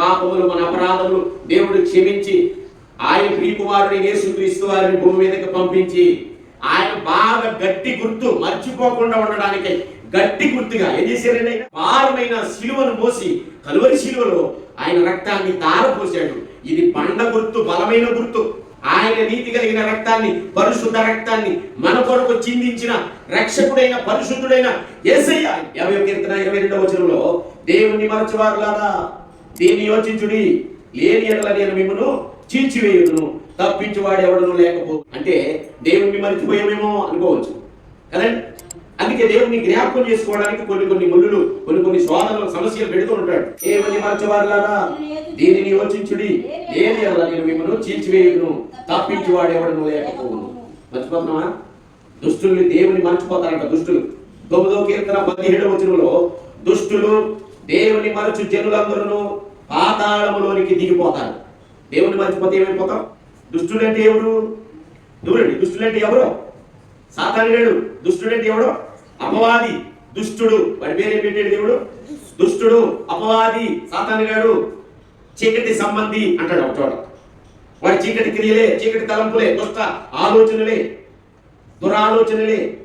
పాపములు మన అపరాధములు దేవుడు క్షమించి ఆయన ప్రీకుమారుని యేసుక్రీస్తు వారిని భూమి మీదకి పంపించి ఆయన బాగా గట్టి గుర్తు మర్చిపోకుండా ఉండడానికి గట్టి గుర్తుగా ఏం చేశారండి? భారమైన శిలువను మోసి కలువరి శిలువలో ఆయన రక్తాన్ని తారపోసాడు ఇది బండ గుర్తు బలమైన గుర్తు. ఆయన నీతి కలిగిన రక్తాన్ని పరిశుద్ధ రక్తాన్ని మన కొరకు చిందించిన రక్షకుడైన పరిశుద్ధుడైన యేసయ్య యాభై కీర్తన ఇరవై రెండవ వచనంలో దేవుని మరచువారులారా దీన్ని యోచించుడి? లేని ఎడల నేను మిమ్మను చీల్చివేయుదును. తప్పించువాడు ఎవడను లేకపో అంటే దేవుణ్ణి మర్చిపోయామేమో అనుకోవచ్చు. కదండి? అందుకే దేవుని జ్ఞాపకం చేసుకోవడానికి కొన్ని కొన్ని ముళ్ళు కొన్ని కొన్ని శోధనలు సమస్యలు పెడుతూ ఉంటాడు. దేవుని మరచవారులారా దీనిని యోచించుడి? లేని ఎడల నేను మిమ్మను చీల్చివేయుదును. తప్పించువాడు ఎవడను లేకపోవును. మర్చిపోతున్నావా? దుష్టుల్ని దేవుని మర్చిపోతారంట దుష్టులు. తొమ్మిదో కీర్తన పదిహేడవ వచనంలో దుష్టులు దేవుని మరచు జనులందరూ పాతాళములోనికి దిగిపోతాడు దేవుని మర్చిపోతే ఏమైపోతాం? దుష్టుడంటే ఎవరు చూడండి దుష్టుడంటే ఎవరో? సాతానుడు దుష్టుడంటే ఎవడో అపవాది. దుష్టుడు. వాడి పేరు ఏం పెట్టాడు దేవుడు? దుష్టుడు అపవాది సాతానుగాడు చీకటి సంబంధి అంటాడు ఒక చోట. వాడి చీకటి క్రియలే చీకటి తలంపులే దుష్ట ఆలోచనలే దురాలోచనలే.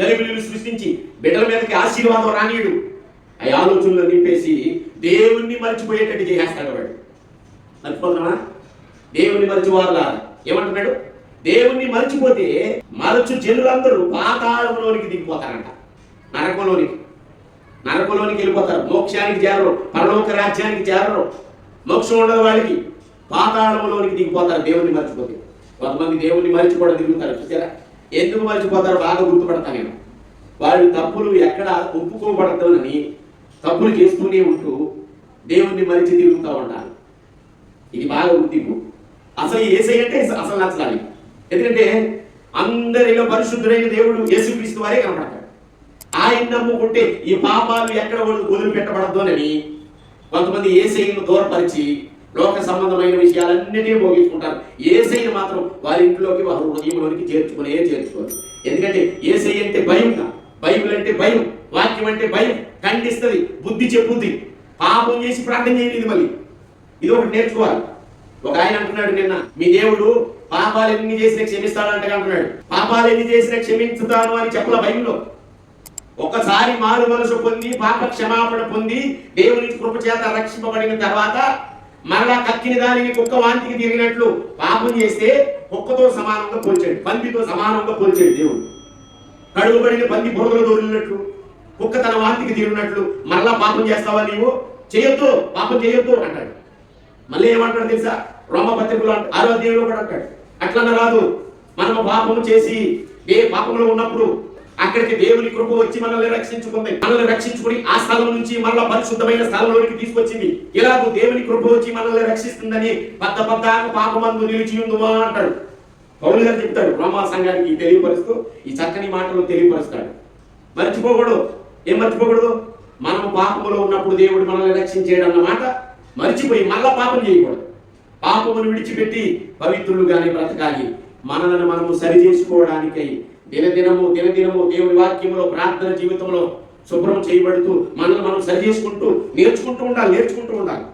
గలిబిలిని సృష్టించి బిడ్డల మీదకి ఆశీర్వాదం రానీయుడు. ఆ ఆలోచనలు నింపేసి దేవుణ్ణి మర్చిపోయేటట్టు చేసేస్తాడు వాడు. మర్చిపోతున్నావా దేవుణ్ణి మర్చిపోవాలా? ఏమంటున్నాడు? దేవుణ్ణి మర్చిపోతే మరచు జనులందరూ పాతాళంలోనికి దిగిపోతారంట. నరకంలోనికి. నరకంలోనికి వెళ్ళిపోతారు. మోక్షానికి చేరరు. పరలోక రాజ్యానికి చేరరు. మోక్షం ఉండదు వాళ్ళకి పాతాళంలోనికి దిగిపోతారు దేవుణ్ణి మర్చిపోతే. కొంతమంది దేవుణ్ణి మర్చిపోవడం దిగుతారు చూసారా? ఎందుకు మర్చిపోతారో బాగా గుర్తుపడతాను నేను. వాళ్ళు తప్పులు ఎక్కడ ఒప్పుకోబడతానని తప్పులు చేస్తూనే ఉంటూ దేవుణ్ణి మరిచి తిరుగుతూ ఉండాలి ఇది బాగా ఉద్దిపు అసలు ఏసై అంటే అసలు నచ్చాలి ఎందుకంటే అందరిలో పరిశుద్ధుడైన దేవుడు యేసుక్రీస్తు వారే కనపడతాడు. ఆయన నమ్ముకుంటే ఈ పాపాలు ఎక్కడ వదిలిపెట్టబడద్దు అని కొంతమంది ఏసైను దూరపరిచి లోక సంబంధమైన విషయాలన్నిటినీ భోగించుకుంటారు. ఏసైని మాత్రం వారి ఇంట్లోకి వారి హృదయంలోనికి చేర్చుకునే చేర్చుకోరు. ఎందుకంటే ఏసై అంటే భయం బైబిల్ అంటే భయం వాక్యం అంటే భయం ఖండిస్తుంది బుద్ధి చెప్పుద్ది. పాపం చేసి ప్రార్థన చేయలేదు మళ్ళీ. ఇది ఒకటి నేర్చుకోవాలి. ఒక ఆయన అంటున్నాడు నిన్న మీ దేవుడు పాపాలు ఎన్ని చేసినా క్షమిస్తాడంట అంటున్నాడు. పాపాలు ఎన్ని చేసినా క్షమించుతాను అని చెప్పల భయంలో ఒకసారి మారు మనసు పొంది పాప క్షమాపణ పొంది దేవుని కృప చేత రక్షింపబడిన తర్వాత మరలా కక్కిన దానికి కుక్క వాంతికి తిరిగినట్లు పాపం చేస్తే కుక్కతో సమానంగా పోల్చాడు పందితో సమానంగా పోల్చాడు దేవుడు. కడుగుబడిన పంది బురదలో దూరినట్లు కుక్క తన వాంతికి తీరినట్లు మరలా పాపం చేస్తావా నీవు? చేయొద్దు పాపం చేయొద్దు అంటాడు. మళ్ళీ ఏమంటాడు తెలుసా? రోమ పత్రికలు అంట ఆరో అధ్యాయంలో కూడా అంటాడు. అట్లన్న రాదు మనము పాపము చేసి ఏ పాపంలో ఉన్నప్పుడు అక్కడికి దేవుని కృప వచ్చి మనల్ని రక్షించుకుంది. మనల్ని రక్షించుకుని ఆ స్థలం నుంచి మరలా పరిశుద్ధమైన స్థలంలోనికి తీసుకొచ్చింది. ఇలాగూ దేవుని కృప వచ్చి మనల్ని రక్షిస్తుందని పద్ద పెద్ద పాపమందు నిలిచి ఉందుమా అంటాడు. పౌరులు గారు చెప్తాడు రోమా సంఘానికి తెలియపరుస్తూ ఈ చక్కని మాటలు తెలియపరుస్తాడు. మర్చిపోకూడదు. ఏం మర్చిపోకూడదు? మనం పాపములో ఉన్నప్పుడు దేవుడు మనల్ని రక్షించేడు అన్నమాట మర్చిపోయి మళ్ళా పాపం చేయకూడదు. పాపమును విడిచిపెట్టి పవిత్రులుగానే బ్రతకాలి. మనలను మనము సరి చేసుకోవడానికై దినదినము దినదినము దేవుడి వాక్యంలో ప్రార్థన జీవితంలో శుభ్రం చేయబడుతూ మనల్ని మనం సరి చేసుకుంటూ నేర్చుకుంటూ ఉండాలి నేర్చుకుంటూ ఉండాలి.